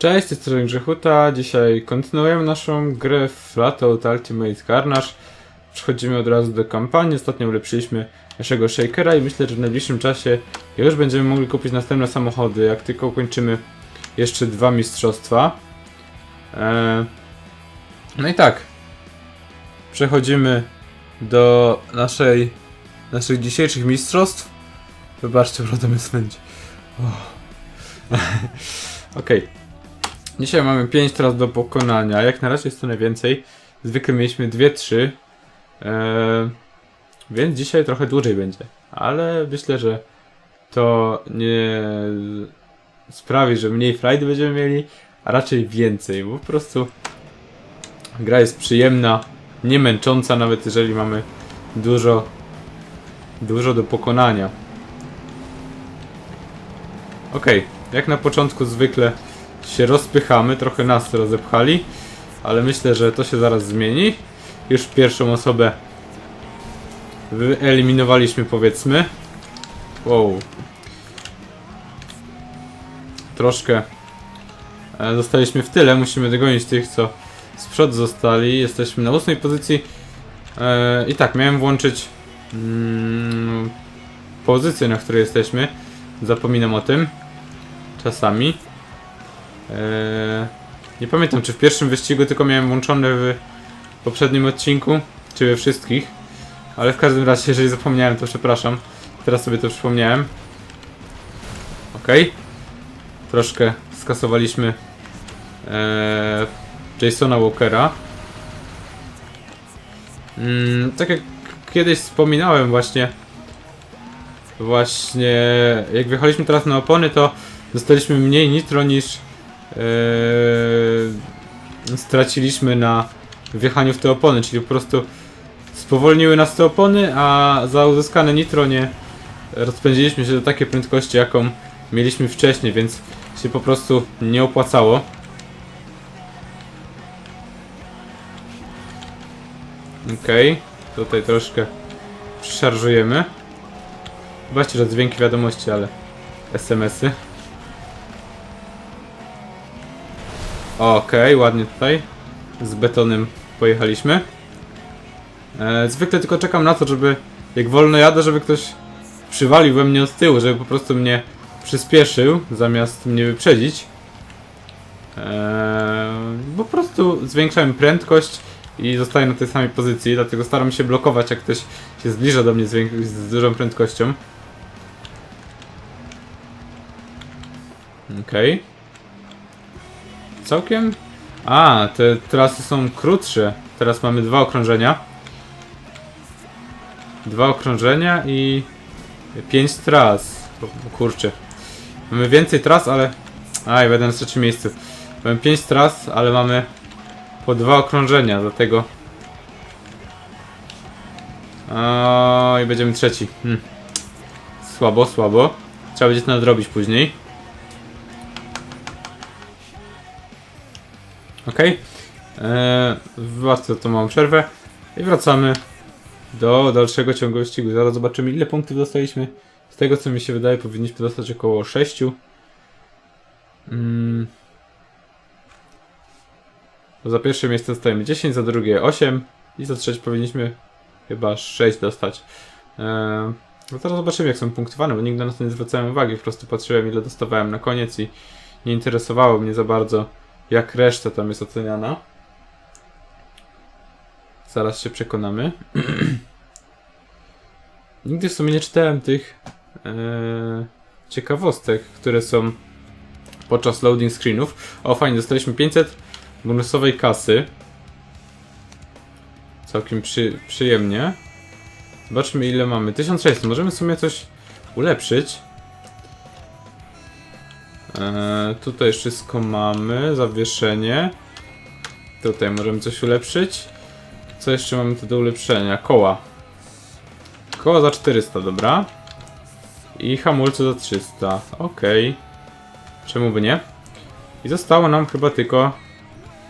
Cześć, jest strony Grzechuta. Dzisiaj kontynuujemy naszą grę Flatout Ultimate Carnage. Przechodzimy od razu do kampanii. Ostatnio ulepszyliśmy naszego Shakera i myślę, że w najbliższym czasie już będziemy mogli kupić następne samochody, jak tylko ukończymy jeszcze dwa mistrzostwa. Eee, No i tak. Przechodzimy do naszej, naszych dzisiejszych mistrzostw. Wybaczcie, uroda mnie smęci. Okej. Dzisiaj mamy 5 teraz do pokonania. Jak na razie jest to najwięcej. Zwykle mieliśmy 2-3. Eee, więc dzisiaj trochę dłużej będzie. Ale myślę, że to nie sprawi, że mniej frajdy będziemy mieli, a raczej więcej, bo po prostu gra jest przyjemna, nie męcząca, nawet jeżeli mamy dużo, dużo do pokonania. Okej, jak na początku zwykle się rozpychamy, trochę nas rozepchali, ale myślę, że to się zaraz zmieni. Już pierwszą osobę wyeliminowaliśmy powiedzmy. Wow. Troszkę e, zostaliśmy w tyle, musimy dogonić tych, co z przodu zostali. Jesteśmy na ósmej pozycji. E, I tak, miałem włączyć mm, pozycję, na której jesteśmy. Zapominam o tym. Czasami. Eee, nie pamiętam, czy w pierwszym wyścigu tylko miałem włączone w poprzednim odcinku, czy we wszystkich. Ale w każdym razie, jeżeli zapomniałem, to przepraszam. Teraz sobie to przypomniałem. Ok. Troszkę skasowaliśmy eee, Jasona Walkera. Mm, tak jak kiedyś wspominałem właśnie właśnie jak wjechaliśmy teraz na opony, to dostaliśmy mniej nitro niż yy, straciliśmy na wjechaniu w te opony, czyli po prostu spowolniły nas te opony, a za uzyskane nitro nie rozpędziliśmy się do takiej prędkości, jaką mieliśmy wcześniej, więc się po prostu nie opłacało. Okej, tutaj troszkę przeszarżujemy. Zobaczcie, że dźwięki wiadomości, ale SMS-y. Okej, ładnie tutaj. Z betonem pojechaliśmy. E, zwykle tylko czekam na to, żeby jak wolno jadę, żeby ktoś przywalił we mnie od tyłu, żeby po prostu mnie przyspieszył, zamiast mnie wyprzedzić. E, po prostu zwiększałem prędkość i zostaję na tej samej pozycji, dlatego staram się blokować, jak ktoś się zbliża do mnie z, z dużą prędkością. Okej. Całkiem? A, te trasy są krótsze. Teraz mamy dwa okrążenia. Dwa okrążenia i pięć tras. Kurczę. Mamy więcej tras, ale... Aj, będę na trzecim miejscu. Mamy pięć tras, ale mamy po dwa okrążenia, dlatego... O, i będziemy trzeci. Hmm. Słabo, słabo. Trzeba będzie to nadrobić później. Ok. Eee, Wracam to małą przerwę i wracamy do dalszego ciągu wyścigu. Zaraz zobaczymy ile punktów dostaliśmy. Z tego co mi się wydaje powinniśmy dostać około 6. Mm. Za pierwsze miejsce dostajemy 10, za drugie 8 i za trzecie powinniśmy chyba 6 dostać. Eee, no teraz zobaczymy jak są punktowane, bo nigdy na to nie zwracałem uwagi. Po prostu patrzyłem ile dostawałem na koniec i nie interesowało mnie za bardzo jak reszta tam jest oceniana. Zaraz się przekonamy. Nigdy w sumie nie czytałem tych e, ciekawostek, które są podczas loading screenów. O, fajnie, dostaliśmy 500 bonusowej kasy. Całkiem przy, przyjemnie. Zobaczmy ile mamy. 1600. Możemy w sumie coś ulepszyć. Eee, tutaj wszystko mamy, zawieszenie. Tutaj możemy coś ulepszyć. Co jeszcze mamy tu do ulepszenia? Koła. Koła za 400, dobra. I hamulce za 300. Ok. Czemu by nie? I zostało nam chyba tylko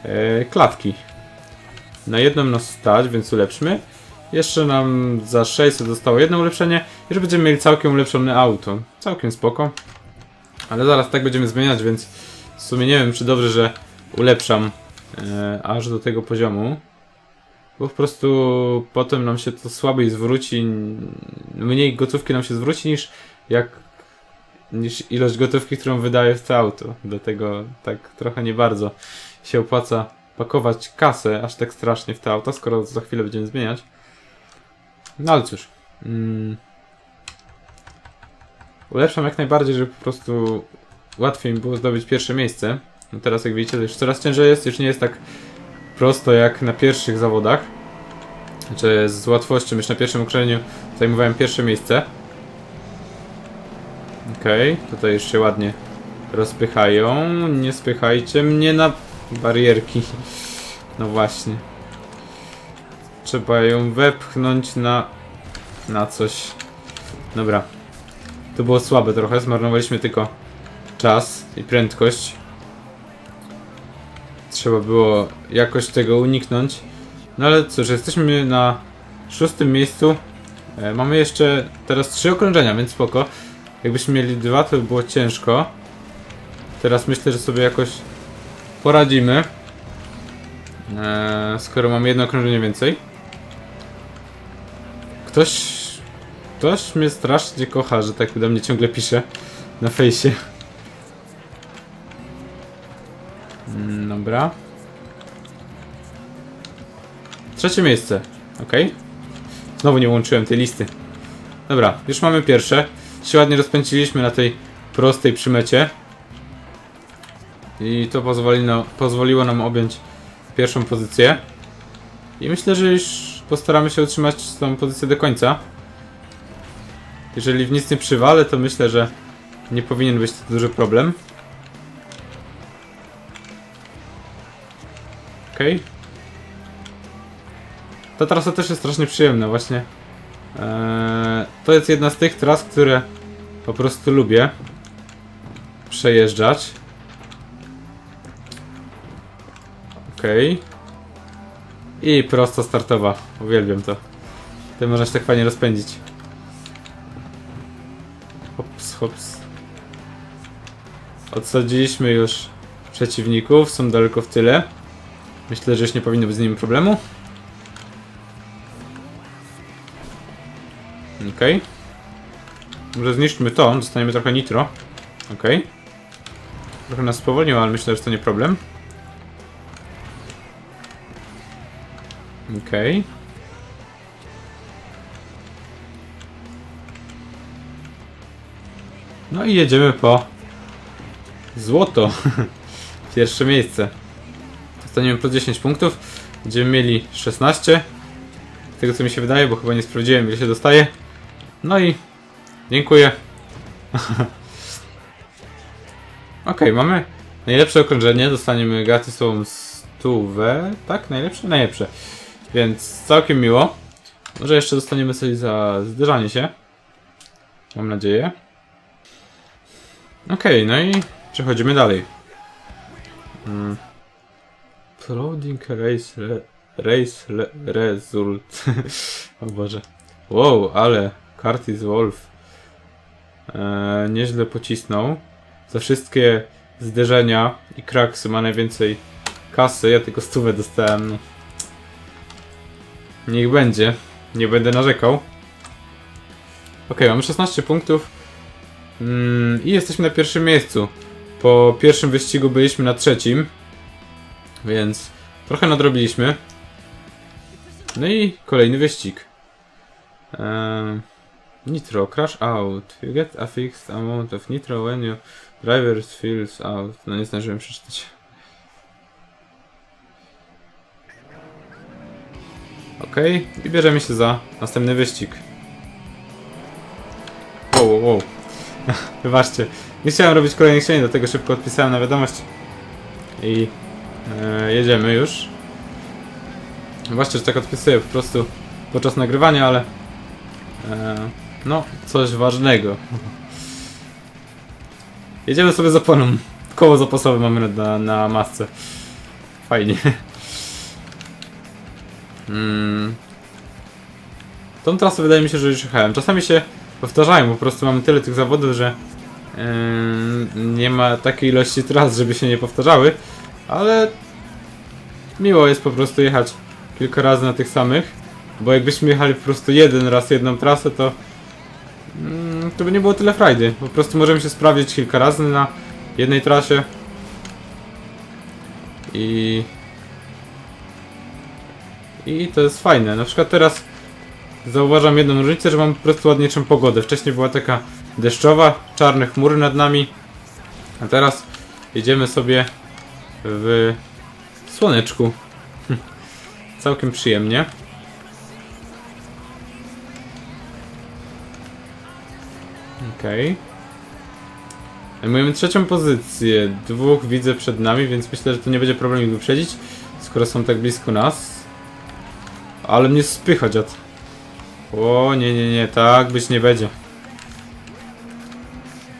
e, klatki. Na jedną nas stać, więc ulepszmy. Jeszcze nam za 600 zostało jedno ulepszenie. I że będziemy mieli całkiem ulepszone auto. Całkiem spoko. Ale zaraz tak będziemy zmieniać, więc W sumie nie wiem, czy dobrze, że ulepszam e, aż do tego poziomu. Bo po prostu potem nam się to słabiej zwróci, mniej gotówki nam się zwróci niż jak niż ilość gotówki, którą wydaje w to auto. Dlatego tak trochę nie bardzo się opłaca pakować kasę aż tak strasznie w te auta, skoro za chwilę będziemy zmieniać. No ale cóż. Mm. Ulepszam jak najbardziej, żeby po prostu łatwiej mi było zdobyć pierwsze miejsce. No teraz jak widzicie, to już coraz ciężej jest, już nie jest tak prosto jak na pierwszych zawodach. Znaczy z łatwością, już na pierwszym okrężeniu zajmowałem pierwsze miejsce. Okej, tutaj już się ładnie rozpychają. Nie spychajcie mnie na barierki. No właśnie. Trzeba ją wepchnąć na... na coś. Dobra. To było słabe trochę, zmarnowaliśmy tylko czas i prędkość. Trzeba było jakoś tego uniknąć. No ale cóż, jesteśmy na szóstym miejscu. E, mamy jeszcze teraz trzy okrążenia, więc spoko. Jakbyśmy mieli dwa, to by było ciężko. Teraz myślę, że sobie jakoś poradzimy. E, skoro mamy jedno okrążenie więcej. Ktoś... Ktoś mnie strasznie kocha, że tak do mnie ciągle pisze na fejsie. Mm, Dobra. Trzecie miejsce. Ok. Znowu nie łączyłem tej listy. Dobra, już mamy pierwsze. Się ładnie rozpędziliśmy na tej prostej przymecie. I to pozwoli pozwoliło nam objąć pierwszą pozycję. I myślę, że już postaramy się utrzymać tą pozycję do końca. Jeżeli w nic nie przywalę, to myślę, że nie powinien być to duży problem. Okej. Ta trasa też jest strasznie przyjemna, właśnie. Eee, to jest jedna z tych tras, które po prostu lubię przejeżdżać. Okej. I prosto startowa. Uwielbiam to. Ty można się tak fajnie rozpędzić. Hops. Odsadziliśmy już przeciwników, są daleko w tyle. Myślę, że już nie powinno być z nimi problemu. Okej. Może zniszczmy to, dostaniemy trochę nitro. Okej. Trochę nas spowolniło, ale myślę, że to nie problem. Okej. No i jedziemy po złoto. Pierwsze miejsce. Dostaniemy po 10 punktów. Będziemy mieli 16. Z tego co mi się wydaje, bo chyba nie sprawdziłem ile się dostaje. No i dziękuję. Okej, mamy najlepsze okrążenie. Dostaniemy gratisową stówę. Tak? Najlepsze? Najlepsze. Więc całkiem miło. Może jeszcze dostaniemy coś za zderzanie się. Mam nadzieję. Okej, no i przechodzimy dalej. Mm. Prodding race, re, race le, result. o Boże. Wow, ale Curtis Wolf e, nieźle pocisnął. Za wszystkie zderzenia i kraksy ma najwięcej kasy. Ja tylko stówę dostałem. Niech będzie. Nie będę narzekał. Ok, mamy 16 punktów. Mm, I jesteśmy na pierwszym miejscu. Po pierwszym wyścigu byliśmy na trzecim. Więc trochę nadrobiliśmy. No i kolejny wyścig. Ehm, nitro, crash out. You get a fixed amount of nitro when your driver feels out. No nie zdążyłem przeczytać. Okej, i bierzemy się za następny wyścig. Wow, wow, wow. Wybaczcie. Nie chciałem robić kolejnych cieni, dlatego szybko odpisałem na wiadomość. I e, jedziemy już. Zobaczcie, że tak odpisuję po prostu podczas nagrywania, ale e, no, coś ważnego. Jedziemy sobie z oponą. Koło zapasowe mamy na, na masce. Fajnie. Mm. Tą trasę wydaje mi się, że już jechałem. Czasami się powtarzają, po prostu mamy tyle tych zawodów, że Yy, nie ma takiej ilości tras, żeby się nie powtarzały, ale miło jest po prostu jechać kilka razy na tych samych, bo jakbyśmy jechali po prostu jeden raz jedną trasę, to mm, to by nie było tyle frajdy. Po prostu możemy się sprawdzić kilka razy na jednej trasie i i to jest fajne. Na przykład teraz zauważam jedną różnicę, że mam po prostu ładniejszą pogodę. Wcześniej była taka deszczowa, czarne chmury nad nami, a teraz jedziemy sobie w słoneczku. Całkiem przyjemnie. Okej. Zajmujemy trzecią pozycję. Dwóch widzę przed nami, więc myślę, że to nie będzie problem ich wyprzedzić, skoro są tak blisko nas. Ale mnie spycha dziad. O, nie, nie, nie, tak być nie będzie.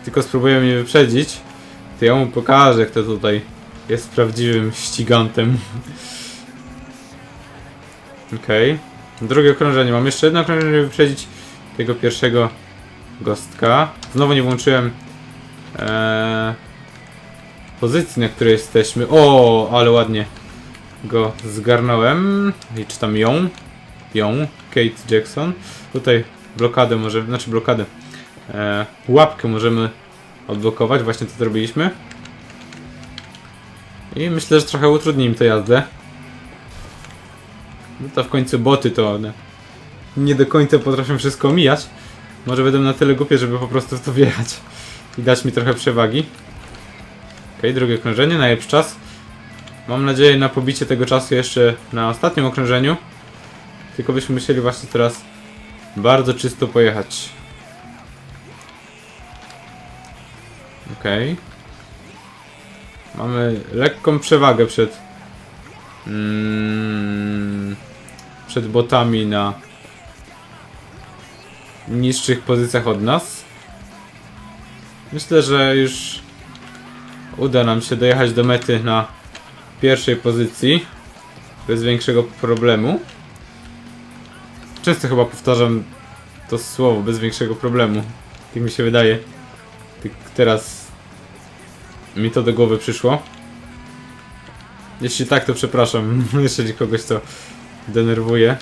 Tylko spróbuję mnie wyprzedzić, to ja mu pokażę, kto tutaj jest prawdziwym ścigantem. Okej. Drugie okrążenie. Mam jeszcze jedno okrążenie, żeby wyprzedzić tego pierwszego gostka. Znowu nie włączyłem eee, pozycji, na której jesteśmy. O, ale ładnie go zgarnąłem. I czytam ją. Ją. Kate Jackson. Tutaj blokadę może, znaczy blokadę. E, pułapkę możemy odblokować. Właśnie to zrobiliśmy. I myślę, że trochę utrudni im tę jazdę. No to w końcu boty to one nie do końca potrafią wszystko omijać. Może będę na tyle głupie, żeby po prostu w to wjechać i dać mi trochę przewagi. Ok, drugie okrążenie, najlepszy czas. Mam nadzieję na pobicie tego czasu jeszcze na ostatnim okrążeniu. Tylko byśmy musieli właśnie teraz bardzo czysto pojechać. Ok. Mamy lekką przewagę przed mm, przed botami na niższych pozycjach od nas. Myślę, że już uda nam się dojechać do mety na pierwszej pozycji bez większego problemu. Często chyba powtarzam to słowo bez większego problemu. Tak mi się wydaje. Tak teraz mi to do głowy przyszło. Jeśli tak, to przepraszam, jeżeli kogoś to denerwuje.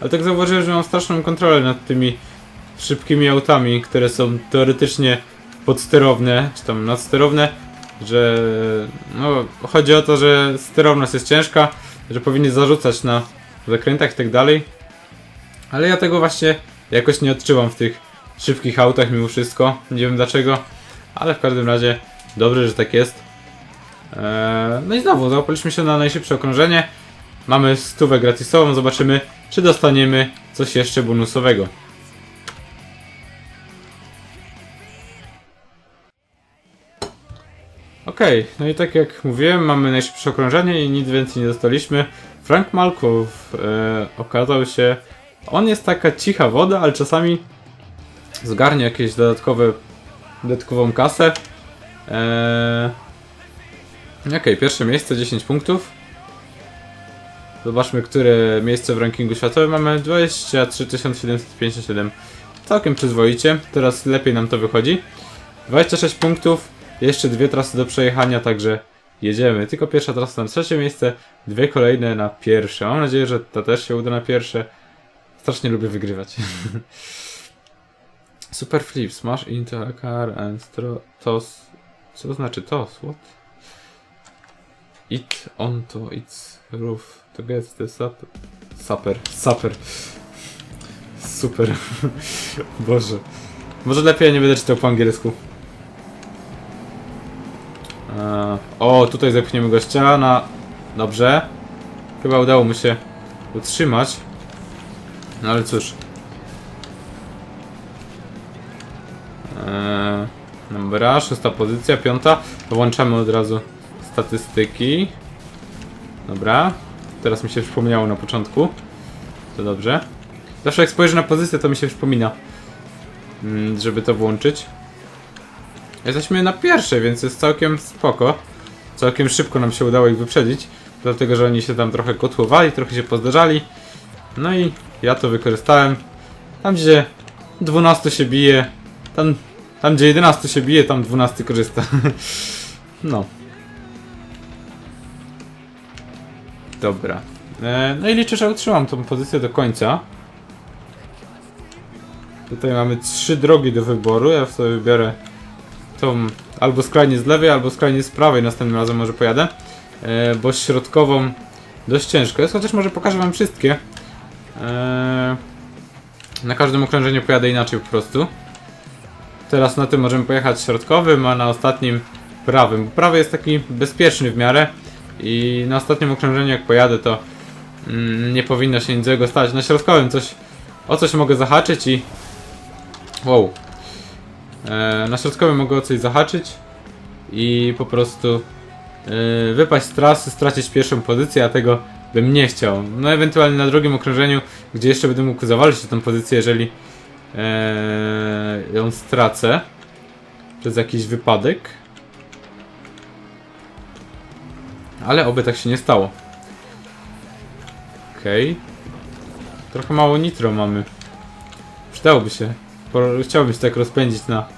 Ale tak zauważyłem, że mam straszną kontrolę nad tymi szybkimi autami, które są teoretycznie podsterowne, czy tam nadsterowne, że no, chodzi o to, że sterowność jest ciężka, że powinni zarzucać na zakrętach i tak dalej. Ale ja tego właśnie jakoś nie odczuwam w tych szybkich autach mimo wszystko. Nie wiem dlaczego, ale w każdym razie dobrze, że tak jest. Eee, no i znowu, załapaliśmy się na najszybsze okrążenie. Mamy stówę gratisową, zobaczymy, czy dostaniemy coś jeszcze bonusowego. Okej, no i tak jak mówiłem, mamy najszybsze okrążenie i nic więcej nie dostaliśmy. Frank Malków e, okazał się, on jest taka cicha woda, ale czasami zgarnie jakieś dodatkowe, dodatkową kasę. Eee... Okej, pierwsze miejsce, 10 punktów. Zobaczmy, które miejsce w rankingu światowym mamy. 23 757. Całkiem przyzwoicie. Teraz lepiej nam to wychodzi. 26 punktów. Jeszcze dwie trasy do przejechania, także jedziemy. Tylko pierwsza trasa na trzecie miejsce, dwie kolejne na pierwsze. Mam nadzieję, że ta też się uda na pierwsze. Strasznie lubię wygrywać. Super flip, smash into a car and toss. Co to znaczy toss? What? It onto its roof to get the supper. Supper. Supper. Super. Boże. Może lepiej ja nie będę czytał po angielsku. Eee, o, tutaj zepchniemy gościa na... Dobrze. Chyba udało mu się utrzymać. No ale cóż. Eee, dobra, szósta pozycja, piąta. Włączamy od razu statystyki. Dobra. Teraz mi się przypomniało na początku. To dobrze. Zawsze jak spojrzę na pozycję, to mi się przypomina, mm, żeby to włączyć. Jesteśmy na pierwszej, więc jest całkiem spoko. Całkiem szybko nam się udało ich wyprzedzić. Dlatego, że oni się tam trochę kotłowali, trochę się pozdarzali. No i ja to wykorzystałem. Tam gdzie 12 się bije. Tam, tam gdzie 11 się bije, tam 12 korzysta. no. Dobra. E, no i liczę, że utrzymam tą pozycję do końca. Tutaj mamy trzy drogi do wyboru. Ja sobie wybiorę tą albo skrajnie z lewej, albo skrajnie z prawej. Następnym razem może pojadę. E, bo środkową dość ciężko jest, chociaż może pokażę wam wszystkie. E, na każdym okrążeniu pojadę inaczej po prostu. Teraz na tym możemy pojechać środkowym, a na ostatnim prawym. Prawy jest taki bezpieczny w miarę i na ostatnim okrążeniu jak pojadę to mm, nie powinno się nic złego stać. Na środkowym coś o coś mogę zahaczyć i wow. E, na środkowym mogę o coś zahaczyć i po prostu e, wypaść z trasy, stracić pierwszą pozycję, a tego bym nie chciał. No ewentualnie na drugim okrążeniu, gdzie jeszcze będę mógł zawalczyć o tę pozycję, jeżeli e, ją stracę przez jakiś wypadek. Ale oby tak się nie stało. Okej. Trochę mało nitro mamy. Przydałoby się. Się tak rozpędzić na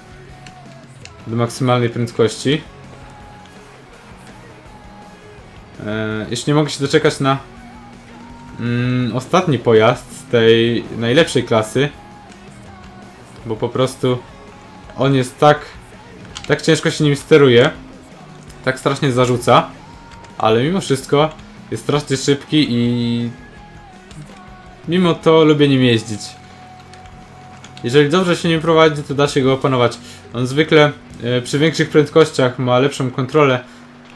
do maksymalnej prędkości. E, już nie mogę się doczekać na mm, ostatni pojazd z tej najlepszej klasy. Bo po prostu on jest tak tak ciężko się nim steruje. Tak strasznie zarzuca. Ale mimo wszystko jest strasznie szybki i mimo to lubię nim jeździć. Jeżeli dobrze się nim prowadzi, to da się go opanować. On zwykle e, przy większych prędkościach ma lepszą kontrolę.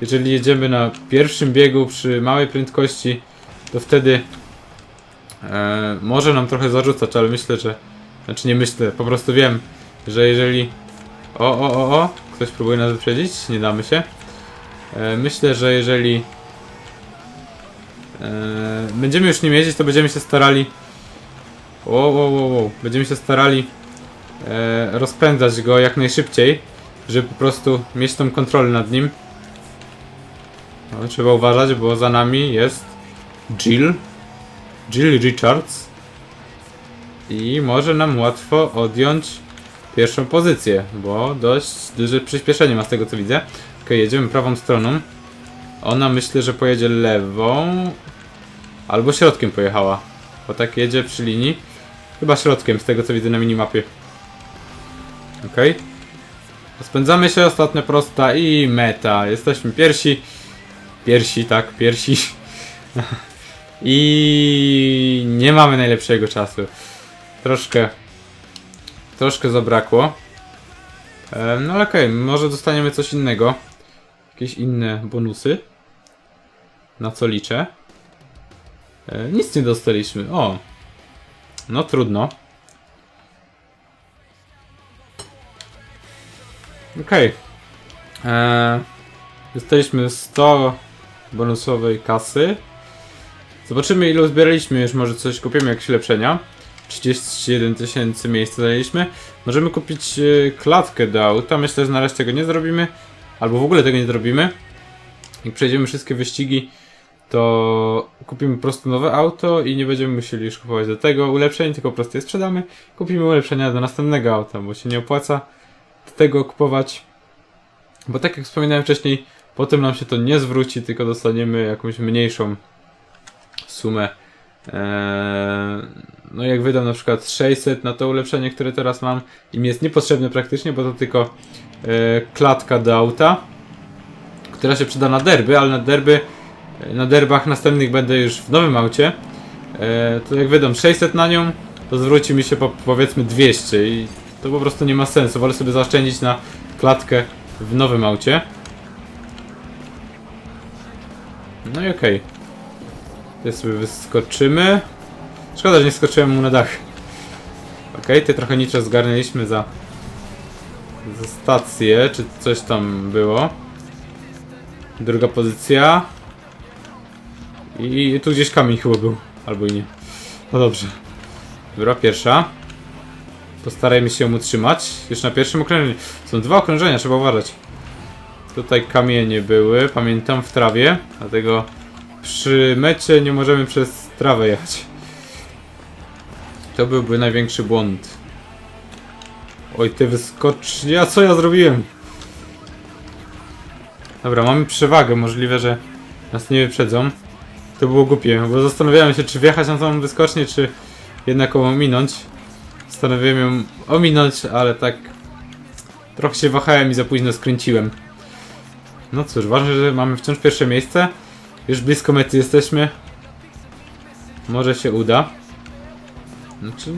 Jeżeli jedziemy na pierwszym biegu przy małej prędkości, to wtedy e, może nam trochę zarzucać, ale myślę, że. Znaczy nie myślę, po prostu wiem, że jeżeli. O, o, o, o! Ktoś próbuje nas wyprzedzić, nie damy się. E, myślę, że jeżeli e, będziemy już nim jeździć, to będziemy się starali. Wow, wow, wow, wow. Będziemy się starali e, rozpędzać go jak najszybciej, żeby po prostu mieć tą kontrolę nad nim. No, trzeba uważać, bo za nami jest Jill. Jill Richards. I może nam łatwo odjąć pierwszą pozycję, bo dość duże przyspieszenie ma z tego co widzę. Ok, jedziemy prawą stroną. Ona myślę, że pojedzie lewą. Albo środkiem pojechała. Bo tak jedzie przy linii. Chyba środkiem, z tego co widzę na minimapie. Ok. Spędzamy się, ostatnia prosta i meta. Jesteśmy pierwsi. Pierwsi, tak, pierwsi. I nie mamy najlepszego czasu. Troszkę. Troszkę zabrakło. No ale okej, może dostaniemy coś innego. Jakieś inne bonusy. Na co liczę. E, Nic nie dostaliśmy. O. No trudno. Okej. Eee, Dostaliśmy 100 bonusowej kasy. Zobaczymy ile uzbieraliśmy, już może coś kupimy, jakieś ulepszenia. 31 tysięcy miejsca zajęliśmy. Możemy kupić e, klatkę do auta, myślę, że na razie tego nie zrobimy. Albo w ogóle tego nie zrobimy. Jak przejdziemy wszystkie wyścigi, to kupimy po prostu nowe auto i nie będziemy musieli już kupować do tego ulepszeń, tylko po prostu je sprzedamy. Kupimy ulepszenia do następnego auta, bo się nie opłaca tego kupować. Bo tak jak wspominałem wcześniej, potem nam się to nie zwróci, tylko dostaniemy jakąś mniejszą sumę. Eee, no jak wydam na przykład 600 na to ulepszenie, które teraz mam i mi jest niepotrzebne praktycznie, bo to tylko e, klatka do auta, która się przyda na derby, ale na derby na derbach następnych będę już w nowym aucie, e, to jak wydam 600 na nią, to zwróci mi się po, powiedzmy 200 i to po prostu nie ma sensu. Wolę sobie zaoszczędzić na klatkę w nowym aucie. No i okej. Okay. sobie wyskoczymy. Szkoda, że nie skoczyłem mu na dach. Okej, ty trochę nitro zgarnęliśmy za, za stację, czy coś tam było. Druga pozycja. I tu gdzieś kamień chyba był. Albo i nie. No dobrze. Dobra, pierwsza. Postarajmy się ją utrzymać. Już na pierwszym okrążeniu. Są dwa okrążenia, trzeba uważać. Tutaj kamienie były, pamiętam, w trawie. Dlatego przy mecie nie możemy przez trawę jechać. To byłby największy błąd. Oj, ty wyskocz... Ja co ja zrobiłem? Dobra, mamy przewagę, możliwe, że nas nie wyprzedzą. To było głupie, bo zastanawiałem się, czy wjechać na tą wyskocznię, czy jednak ją ominąć. Postanowiłem ją ominąć, ale tak trochę się wahałem i za późno skręciłem. No cóż, ważne, że mamy wciąż pierwsze miejsce. Już blisko mety jesteśmy. Może się uda. Znaczy,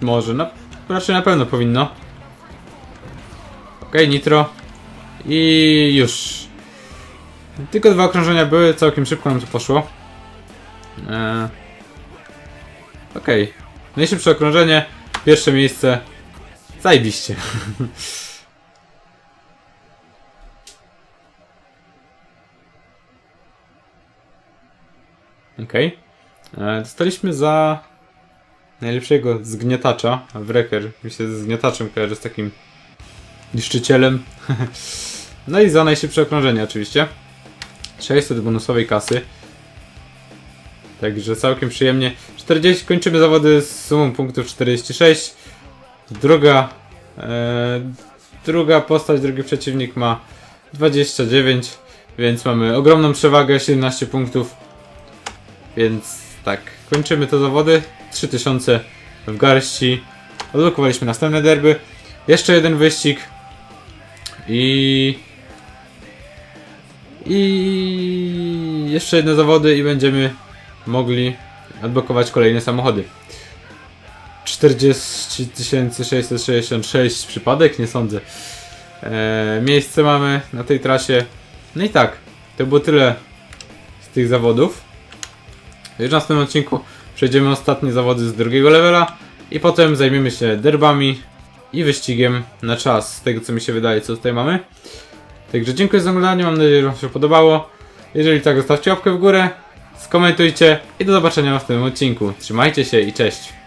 może, no, raczej na pewno powinno. Okej, nitro. I już. Tylko dwa okrążenia były, całkiem szybko nam to poszło. Eee. Okej. Najszybsze okrążenie, pierwsze miejsce. Zajebiście. Okej. Okay. Dostaliśmy za najlepszego zgniatacza. Wrecker mi się ze zgniataczem kojarzy z takim niszczycielem. no i za najszybsze okrążenie oczywiście. 600 bonusowej kasy. Także całkiem przyjemnie. 40, kończymy zawody z sumą punktów 46. Druga, e, druga postać, drugi przeciwnik ma 29, więc mamy ogromną przewagę, 17 punktów. Więc tak, kończymy te zawody. 3000 w garści. Odblokowaliśmy następne derby. Jeszcze jeden wyścig. I... I jeszcze jedne zawody i będziemy mogli odblokować kolejne samochody. 40 666 przypadek? Nie sądzę. Eee, miejsce mamy na tej trasie. No i tak, to było tyle z tych zawodów. Już w następnym odcinku przejdziemy ostatnie zawody z drugiego levela i potem zajmiemy się derbami i wyścigiem na czas, z tego co mi się wydaje, co tutaj mamy. Także dziękuję za oglądanie, mam nadzieję, że Wam się podobało. Jeżeli tak, zostawcie łapkę w górę, skomentujcie i do zobaczenia w następnym odcinku. Trzymajcie się i cześć!